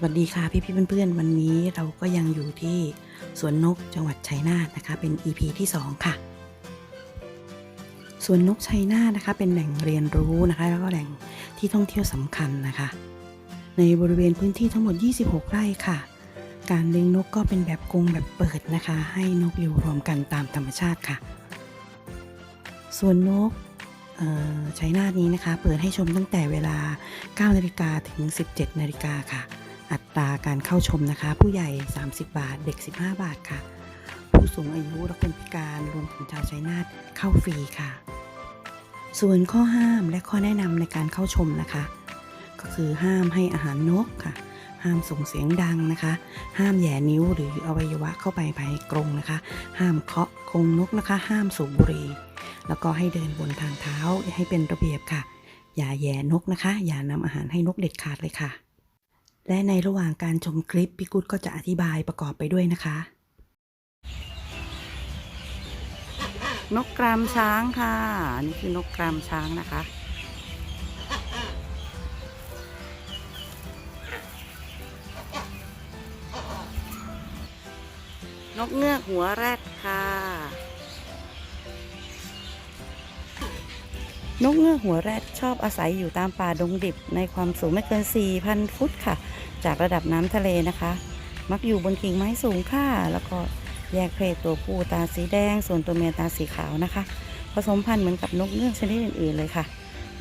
สวัสดีค่ะพี่พี่เพื่อนๆ วันนี้เราก็ยังอยู่ที่สวนนกจังหวัดชัยนาทนะคะ เป็น EP ที่ 2 ค่ะสวนนกชัยนาทนะคะ เป็นแหล่งเรียนรู้นะคะ แล้วก็แหล่งที่ท่องเที่ยวสำคัญนะคะ ในบริเวณพื้นที่ทั้งหมด 26 ไร่ค่ะ การเลี้ยงนกก็เป็นแบบกรงแบบเปิดนะคะ ให้นกอยู่รวมกันตามธรรมชาติค่ะสวนนกชัยนาทนี้นะคะ เปิดให้ชมตั้งแต่เวลา 9 นาฬิกาถึง 17 นาฬิกาค่ะ ตราการเข้าชมนะคะ ผู้ใหญ่ 30 บาท เด็ก 15 บาทค่ะ ผู้สูงอายุและคนพิการรวมถึงชาวชัยนาทเข้าฟรีค่ะ ส่วนข้อห้ามและข้อแนะนำในการเข้าชมนะคะ ก็คือห้ามให้อาหารนกค่ะ ห้ามส่งเสียงดังนะคะ ห้ามแย่นิ้วหรืออวัยวะเข้าไปภายในกรงนะคะ ห้ามเคาะกรงนกนะคะ ห้ามสูบบุหรี่แล้วก็ให้เดินบนทางเท้าให้เป็นระเบียบค่ะ อย่าแย่นกนะคะ อย่านำอาหารให้นกเด็ดขาดเลยค่ะ และในระหว่างการชมคลิปพี่กุ๊ดก็จะอธิบายประกอบไปด้วยนะคะ นกกรามช้างค่ะ นี่คือนกกรามช้างนะคะ นกเงือกหัวแรดค่ะ นกเงือกหัวแรดชอบอาศัยอยู่ตามป่าดงดิบในความสูงไม่เกิน 4,000 ฟุตค่ะ จากระดับน้ำทะเลนะคะ มักอยู่บนกิ่งไม้สูงค่ะ แล้วก็แยกเพศตัวผู้ตาสีแดง ส่วนตัวเมียตาสีขาวนะคะ ผสมพันธุ์เหมือนกับนกเงือกชนิดอื่น ๆ เลยค่ะ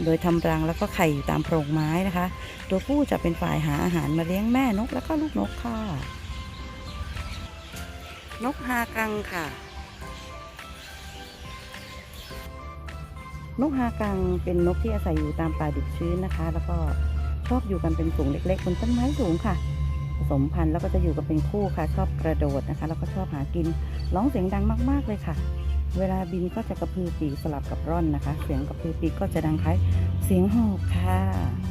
โดยทำรังแล้วก็ไข่อยู่ตามโพรงไม้นะคะ ตัวผู้จะเป็นฝ่ายหาอาหารมาเลี้ยงแม่นกแล้วก็ลูกนกค่ะ นกฮากังค่ะ นกฮากังเป็นนกที่อาศัยอยู่ตามป่าดิบชื้นนะคะ แล้วก็ชอบอยู่กันเป็นฝูงเล็กๆบนต้นไม้สูงค่ะ ผสมพันธุ์แล้วก็จะอยู่กันเป็นคู่ค่ะ ชอบกระโดดนะคะ แล้วก็ชอบหากินร้องเสียงดังมากๆเลยค่ะ เวลาบินก็จะกระพือปีกสลับกับร่อนนะคะ เสียงกระพือปีกก็จะดังคล้ายเสียงหอกค่ะ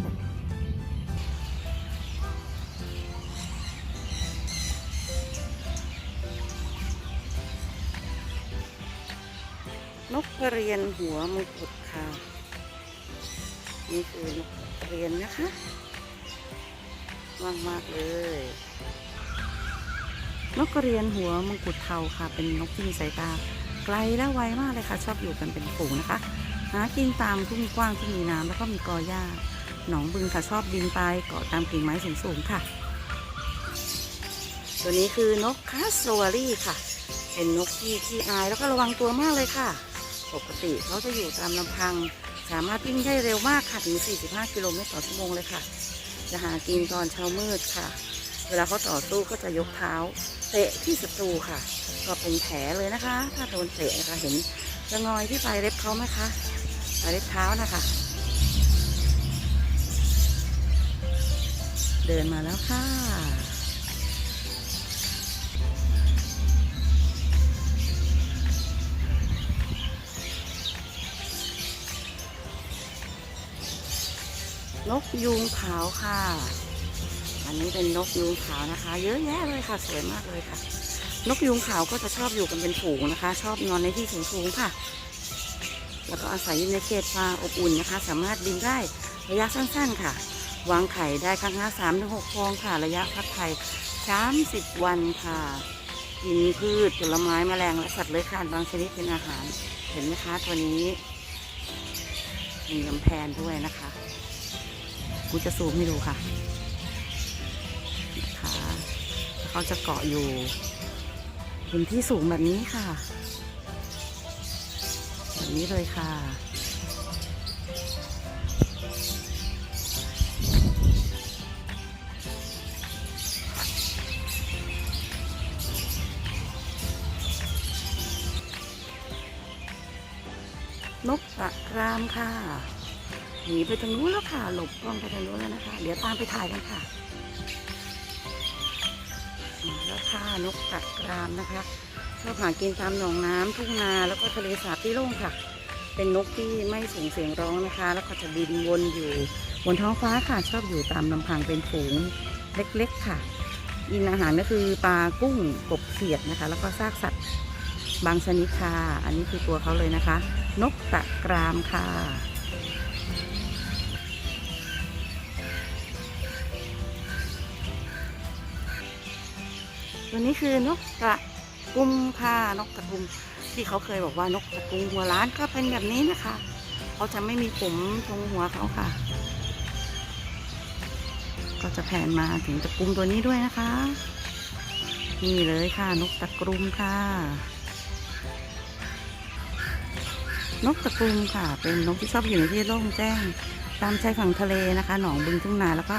นกกระเรียนหัวมงกุฎค่ะ นี่คือนกกระเรียนนะคะว่างมากเลย นกกระเรียนหัวมงกุฎเทาค่ะ เป็นนกที่มีสายตาไกลและไวมากเลยค่ะ ชอบอยู่กันเป็นฝูงนะคะ หากินตามทุ่งกว้างที่มีน้ำแล้วก็มีกอหญ้าหนองบึงค่ะชอบบินไปเกาะตามกิ่งไม้สูงๆค่ะ ตัวนี้คือนกคาสวารีค่ะ เป็นนกที่ขี้อายแล้วก็ระวังตัวมากเลยค่ะ ปกติเขาจะอยู่ตามลำพัง สามารถวิ่งได้เร็วมากค่ะถึง 45 กิโลเมตรต่อชั่วโมงเลยค่ะ จะหากินตอนเช้ามืดค่ะ เวลาเขาต่อสู้ก็จะยกเท้า เตะที่ศัตรูค่ะ ก็เป็นแผลเลยนะคะ ถ้าโดนเตะนะคะเห็นจะงอยที่ปลายเล็บเขาไหมคะปลายเล็บเท้านะคะ เดินมาแล้วค่ะ นกยูงขาวค่ะอันนี้เป็นนกยูงขาวนะคะ เยอะแยะเลยค่ะสวยมากเลยค่ะ นกยูงขาวก็จะชอบอยู่กันเป็นฝูงนะคะ ชอบนอนในที่สูงๆค่ะ แล้วก็อาศัยอยู่ในเขตป่าอบอุ่นนะคะ สามารถบินได้ระยะสั้นๆค่ะ วางไข่ได้ครั้งละสามถึงหกฟองค่ะ ระยะฟักไข่สามสิบวันค่ะกินพืชผลไม้แมลงและสัตว์เลื้อยคลานบางชนิดเป็นอาหาร เห็นไหมคะตัวนี้ มีลำแพนด้วยนะคะ กูจะซูมให้ดูค่ะนะคะเขาจะเกาะอยู่บนที่สูงแบบนี้ค่ะ แบบนี้เลยค่ะนกกระรามค่ะ หนีไปทางนู้นแล้วค่ะ หลบกล้องไปทางนู้นแล้วนะคะ เดี๋ยวตามไปถ่ายกันค่ะมาแล้วค่ะนกกัดกรามนะคะชอบหากินตามหนองน้ำทุ่งนาแล้วก็ทะเลสาบที่โล่งค่ะ เป็นนกที่ไม่ส่งเสียงร้องนะคะ แล้วก็จะบินวนอยู่บนท้องฟ้าค่ะ ชอบอยู่ตามลำพังเป็นฝูงเล็กๆค่ะกินอาหารก็คือปลากุ้งกบเขียดนะคะ แล้วก็ซากสัตว์บางชนิดค่ะ อันนี้คือตัวเขาเลยนะคะ นกตะกรามค่ะ ตัวนี้คือนกกระกุมค่ะนกกระกุมที่เขาเคยบอกว่านกกระกุมหัวล้านก็เป็นแบบนี้นะคะ เขาจะไม่มีผมตรงหัวเขาค่ะ ก็จะแผ่นมาถึงตะกรุมตัวนี้ด้วยนะคะ นี่เลยค่ะนกตะกรุมค่ะ นกตะกรุมค่ะ เป็นนกที่ชอบอยู่ในที่โล่งแจ้ง ตามชายฝั่งทะเลนะคะ หนองบึงทุ่งนาแล้วก็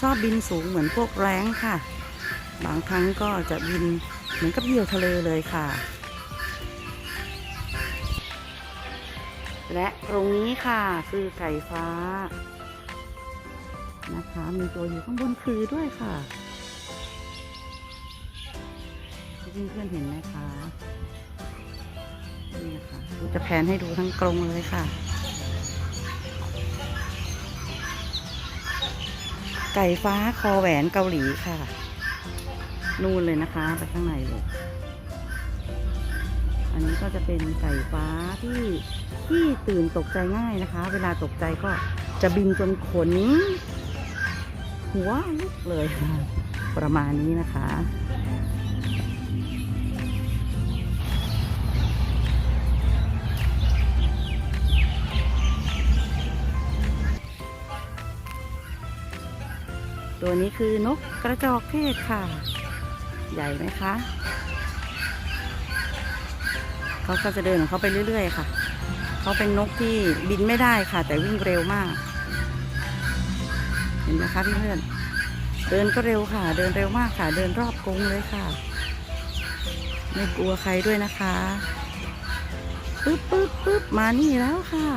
ชอบบินสูงเหมือนพวกแร้งค่ะ บางครั้งก็จะบินเหมือนกับเหยี่ยวทะเลเลยค่ะ และตรงนี้ค่ะคือไก่ฟ้า นะคะ มีตัวอยู่ข้างบนคือด้วยค่ะเพื่อนๆเห็นไหมคะนี่นะคะจะแผนให้ดูทั้งกรงเลยค่ะ ไก่ฟ้าคอแหวนเกาหลีค่ะ นู่นเลยนะคะ ไปข้างในเลย อันนี้ก็จะเป็นไก่ฟ้าที่ที่ตื่นตกใจง่ายนะคะ เวลาตกใจก็จะบินจนขน หัวลุกเลย ประมาณนี้นะคะตัวนี้คือนกกระจอกเทศค่ะ ใหญ่ไหมคะเขาก็จะเดินของเขาไปเรื่อย ๆ ค่ะ เขาเป็นนกที่บินไม่ได้ค่ะ แต่วิ่งเร็วมาก เห็นไหมคะพี่เพื่อนเดินก็เร็วค่ะ เดินเร็วมากค่ะ เดินรอบกรงเลยค่ะ ไม่กลัวใครด้วยนะคะปึ๊บปึ๊บปึ๊บมานี่แล้วค่ะ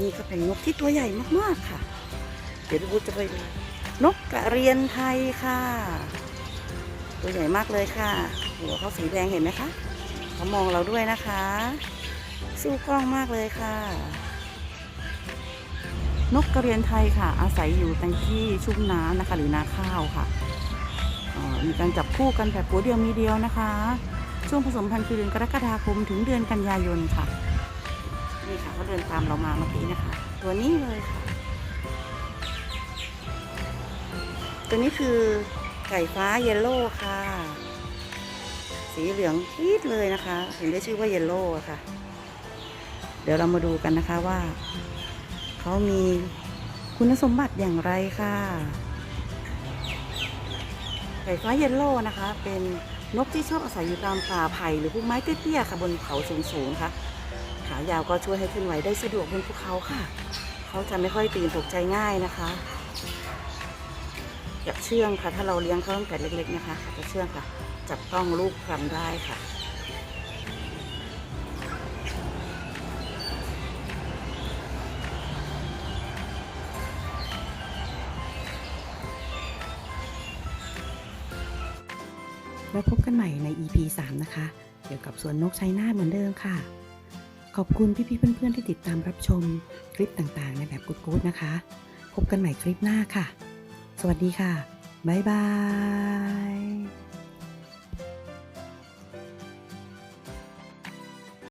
นี่ก็เป็นนกที่ตัวใหญ่มากๆค่ะ เดี๋ยวดูจะไปดูนกกระเรียนไทยค่ะ ตัวใหญ่มากเลยค่ะ หัวเขาสีแดงเห็นไหมคะเขามองเราด้วยนะคะ สู้กล้องมากเลยค่ะ นกกระเรียนไทยค่ะ อาศัยอยู่ในที่ชุ่มน้ำนะคะ หรือนาข้าวค่ะมีการจับคู่กันแบบผัวเดียวมีเดียวนะคะ ช่วงผสมพันธุ์คือเดือนกรกฎาคมถึงเดือนกันยายนค่ะ นี่ค่ะเขาเดินตามเรามาเมื่อกี้นะคะ ตัวนี้เลยค่ะ ตัวนี้คือไก่ฟ้าเยลโล่ค่ะ สีเหลืองปี๊ดเลยนะคะถึงได้ชื่อว่าเยลโล่ค่ะ เดี๋ยวเรามาดูกันนะคะว่า เขามีคุณสมบัติอย่างไรค่ะ ไก่ฟ้าเยลโล่นะคะ เป็นนกที่ชอบอาศัยอยู่ตามป่าไผ่หรือพวกไม้เตี้ยๆค่ะบนเขาสูงๆค่ะ ขายาวก็ช่วยให้ขึ้นไหวได้สะดวกบนภูเขาค่ะ เขาจะไม่ค่อยตื่นตกใจง่ายนะคะ อย่าเชื่องค่ะ ถ้าเราเลี้ยงเขาตั้งแต่เล็กๆนะคะจะเชื่องค่ะ จับต้องลูกคลำได้ค่ะแล้วพบกันใหม่ใน EP 3 นะคะ เกี่ยวกับสวนนกชัยนาทเหมือนเดิมค่ะ ขอบคุณพี่ๆเพื่อนๆที่ติดตามรับชมคลิปต่างๆ ในแบบกู๊ดๆนะคะ พบกันใหม่คลิปหน้าค่ะ สวัสดีค่ะ บ๊ายบาย